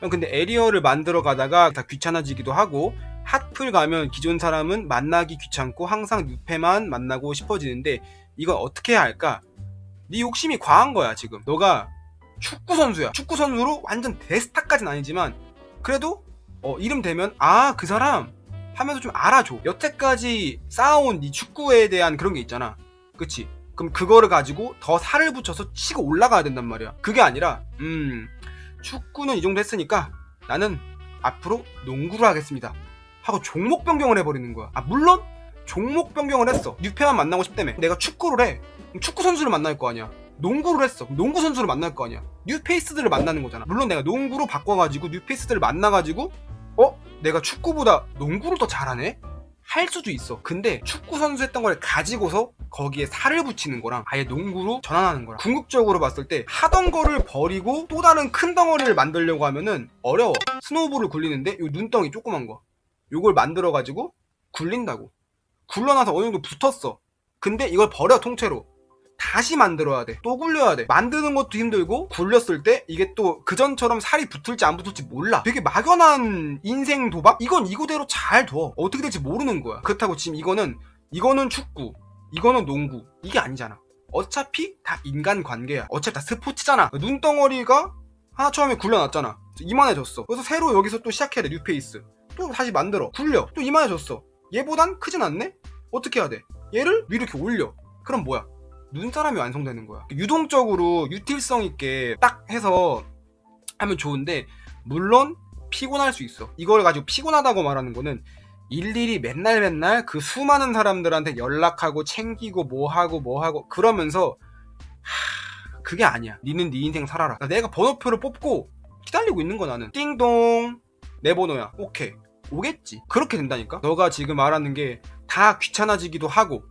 형, 근데 에리어를 만들어 가다가 다 귀찮아지기도 하고 핫플 가면 기존 사람은 만나기 귀찮고 항상 뉴페만 만나고 싶어지는데 이건 어떻게 해야 할까? 네 욕심이 과한 거야 지금. 너가 축구 선수야. 축구 선수로 완전 대스타까지는 아니지만 그래도 어, 이름 되면 아 그 사람 하면서 좀 알아줘. 여태까지 쌓아온 네 축구에 대한 그런 게 있잖아. 그치? 그럼 그거를 가지고 더 살을 붙여서 치고 올라가야 된단 말이야. 그게 아니라 음 축구는 이 정도 했으니까 나는 앞으로 농구를 하겠습니다. 하고 종목 변경을 해버리는 거야. 아 물론 종목 변경을 했어. 뉴페만 만나고 싶다며. 내가 축구를 해. 축구 선수를 만날 거 아니야. 농구를 했어. 농구 선수를 만날 거 아니야. 뉴페이스들을 만나는 거잖아. 물론 내가 농구로 바꿔가지고 뉴페이스들을 만나가지고 어? 내가 축구보다 농구를 더 잘하네? 할 수도 있어. 근데 축구 선수 했던 걸 가지고서 거기에 살을 붙이는 거랑 아예 농구로 전환하는 거랑 궁극적으로 봤을 때 하던 거를 버리고 또 다른 큰 덩어리를 만들려고 하면은 어려워. 스노우볼을 굴리는데 요 눈덩이 조그만 거. 요걸 만들어 가지고 굴린다고. 굴러나서 어느 정도 붙었어. 근데 이걸 버려 통째로. 다시 만들어야 돼. 또 굴려야 돼. 만드는 것도 힘들고 굴렸을 때 이게 또 그전처럼 살이 붙을지 안 붙을지 몰라. 되게 막연한 인생 도박? 이건 이거대로 잘 둬. 어떻게 될지 모르는 거야. 그렇다고 지금 이거는 이거는 축구, 이거는 농구. 이게 아니잖아. 어차피 다 인간 관계야. 어차피 다 스포츠잖아. 눈덩어리가 하나 처음에 굴려놨잖아. 이만해졌어. 그래서 새로 여기서 또 시작해야 돼. 뉴페이스. 또 다시 만들어. 굴려. 또 이만해졌어. 얘보단 크진 않네? 어떻게 해야 돼? 얘를 위로 이렇게 올려. 그럼 뭐야? 눈사람이 완성되는 거야. 유동적으로 유틸성 있게 딱 해서 하면 좋은데 물론 피곤할 수 있어. 이걸 가지고 피곤하다고 말하는 거는 일일이 맨날 맨날 그 수많은 사람들한테 연락하고 챙기고 뭐 하고 뭐 하고 그러면서 하, 그게 아니야. 니는 네 인생 살아라. 내가 번호표를 뽑고 기다리고 있는 거 나는. 띵동 내 번호야. 오케이. 오겠지. 그렇게 된다니까. 너가 지금 말하는 게 다 귀찮아지기도 하고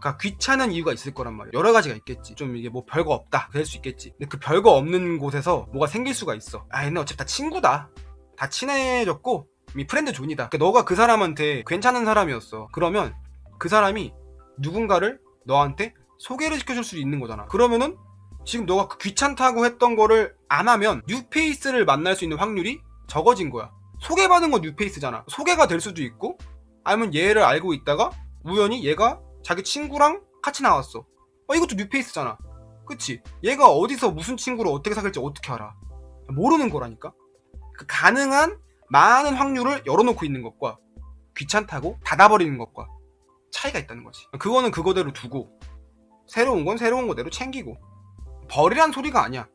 그러니까 귀찮은 이유가 있을 거란 말이야. 여러 가지가 있겠지. 좀 이게 뭐 별거 없다. 될 수 있겠지. 근데 그 별거 없는 곳에서 뭐가 생길 수가 있어. 아, 얘네 어차피 다 친구다. 다 친해졌고 이 프렌드 존이다. 그러니까 너가 그 사람한테 괜찮은 사람이었어. 그러면 그 사람이 누군가를 너한테 소개를 시켜줄 수 있는 거잖아. 그러면은 지금 너가 그 귀찮다고 했던 거를 안 하면 뉴페이스를 만날 수 있는 확률이 적어진 거야. 소개받은 건 뉴페이스잖아. 소개가 될 수도 있고 아니면 얘를 알고 있다가 우연히 얘가 자기 친구랑 같이 나왔어. 어, 이것도 뉴페이스잖아. 그치? 얘가 어디서 무슨 친구를 어떻게 사귈지 어떻게 알아? 모르는 거라니까? 그 가능한 많은 확률을 열어놓고 있는 것과 귀찮다고 닫아버리는 것과 차이가 있다는 거지. 그거는 그거대로 두고 새로운 건 새로운 거대로 챙기고 버리란 소리가 아니야.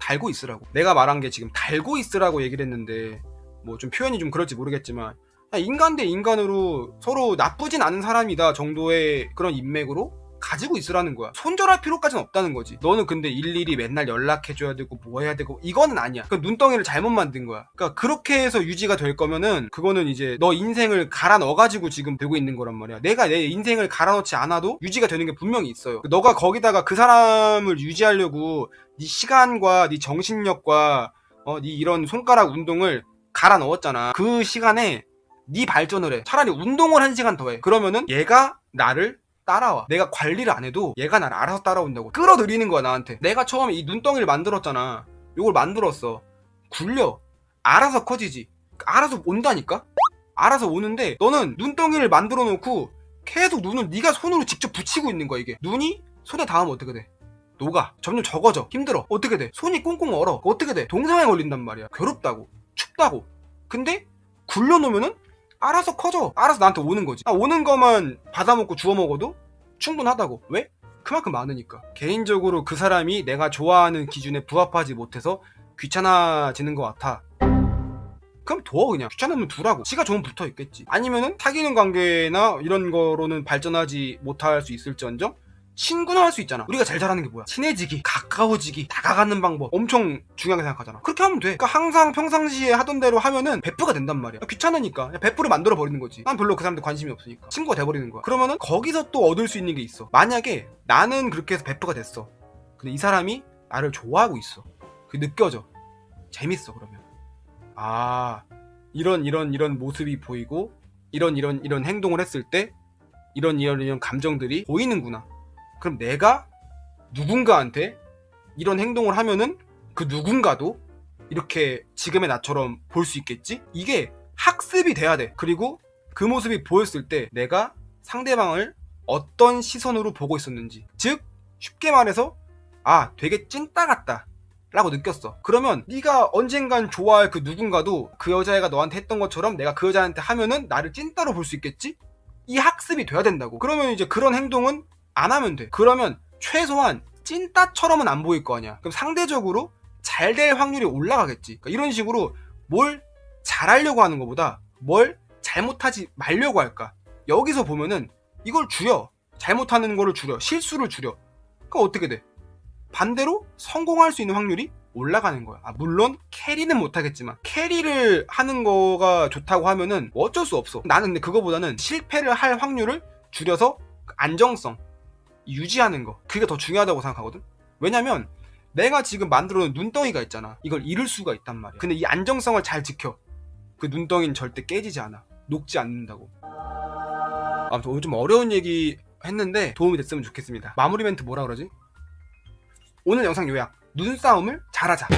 달고 있으라고. 내가 말한 게 지금 달고 있으라고 얘기를 했는데 뭐 좀 표현이 좀 그럴지 모르겠지만 그냥 인간 대 인간으로 서로 나쁘진 않은 사람이다 정도의 그런 인맥으로 가지고 있으라는 거야. 손절할 필요까지는 없다는 거지. 너는 근데 일일이 맨날 연락해줘야 되고 뭐 해야 되고 이거는 아니야. 그 눈덩이를 잘못 만든 거야. 그러니까 그렇게 해서 유지가 될 거면은 그거는 이제 너 인생을 갈아 넣어가지고 지금 되고 있는 거란 말이야. 내가 내 인생을 갈아 넣지 않아도 유지가 되는 게 분명히 있어요. 너가 거기다가 그 사람을 유지하려고 네 시간과 네 정신력과 어, 네 이런 손가락 운동을 갈아 넣었잖아. 그 시간에 네 발전을 해. 차라리 운동을 한 시간 더 해. 그러면은 얘가 나를 따라와. 내가 관리를 안 해도 얘가 나를 알아서 따라온다고. 끌어들이는 거야, 나한테. 내가 처음에 이 눈덩이를 만들었잖아. 요걸 만들었어. 굴려. 알아서 커지지. 알아서 온다니까? 알아서 오는데 너는 눈덩이를 만들어 놓고 계속 눈을 네가 손으로 직접 붙이고 있는 거야, 이게. 눈이 손에 닿으면 어떻게 돼? 녹아. 점점 적어져. 힘들어. 어떻게 돼? 손이 꽁꽁 얼어. 어떻게 돼? 동상에 걸린단 말이야. 괴롭다고. 춥다고. 근데 굴려놓으면은 알아서 커져. 알아서 나한테 오는 거지. 아, 오는 것만 받아먹고 주워 먹어도 충분하다고. 왜? 그만큼 많으니까. 개인적으로 그 사람이 내가 좋아하는 기준에 부합하지 못해서 귀찮아지는 것 같아. 그럼 둬 그냥 귀찮으면 두라고 지가 좋으면 붙어 있겠지 아니면은 사귀는 관계나 이런 거로는 발전하지 못할 수 있을지언정 친구는 할 수 있잖아. 우리가 제일 잘하는 게 뭐야? 친해지기, 가까워지기, 다가가는 방법 엄청 중요하게 생각하잖아. 그렇게 하면 돼. 그러니까 항상 평상시에 하던 대로 하면은 베프가 된단 말이야. 귀찮으니까 베프를 만들어 버리는 거지. 난 별로 그 사람한테 관심이 없으니까 친구가 돼버리는 거야. 그러면은 거기서 또 얻을 수 있는 게 있어. 만약에 나는 그렇게 해서 베프가 됐어. 근데 이 사람이 나를 좋아하고 있어. 그게 느껴져. 재밌어 그러면. 아 이런 이런 이런 모습이 보이고 이런 이런 이런 행동을 했을 때 이런 이런 이런 감정들이 보이는구나. 그럼 내가 누군가한테 이런 행동을 하면은 그 누군가도 이렇게 지금의 나처럼 볼 수 있겠지? 이게 학습이 돼야 돼. 그리고 그 모습이 보였을 때 내가 상대방을 어떤 시선으로 보고 있었는지. 즉, 쉽게 말해서 아, 되게 찐따 같다. 라고 느꼈어. 그러면 네가 언젠간 좋아할 그 누군가도 그 여자애가 너한테 했던 것처럼 내가 그 여자한테 하면은 나를 찐따로 볼 수 있겠지? 이 학습이 돼야 된다고. 그러면 이제 그런 행동은 안 하면 돼. 그러면 최소한 찐따처럼은 안 보일 거 아니야. 그럼 상대적으로 잘 될 확률이 올라가겠지. 그러니까 이런 식으로 뭘 잘하려고 하는 것보다 뭘 잘못하지 말려고 할까. 여기서 보면은 이걸 줄여. 잘못하는 거를 줄여. 실수를 줄여. 그럼 어떻게 돼? 반대로 성공할 수 있는 확률이 올라가는 거야. 아, 물론 캐리는 못하겠지만 캐리를 하는 거가 좋다고 하면은 어쩔 수 없어. 나는 근데 그거보다는 실패를 할 확률을 줄여서 그 안정성 유지하는 거 그게 더 중요하다고 생각하거든. 왜냐면 내가 지금 만들어 놓은 눈덩이가 있잖아. 이걸 잃을 수가 있단 말이야. 근데 이 안정성을 잘 지켜. 그 눈덩이는 절대 깨지지 않아. 녹지 않는다고. 아무튼 오늘 좀 어려운 얘기 했는데 도움이 됐으면 좋겠습니다. 마무리 멘트 뭐라 그러지? 오늘 영상 요약. 눈싸움을 잘하자.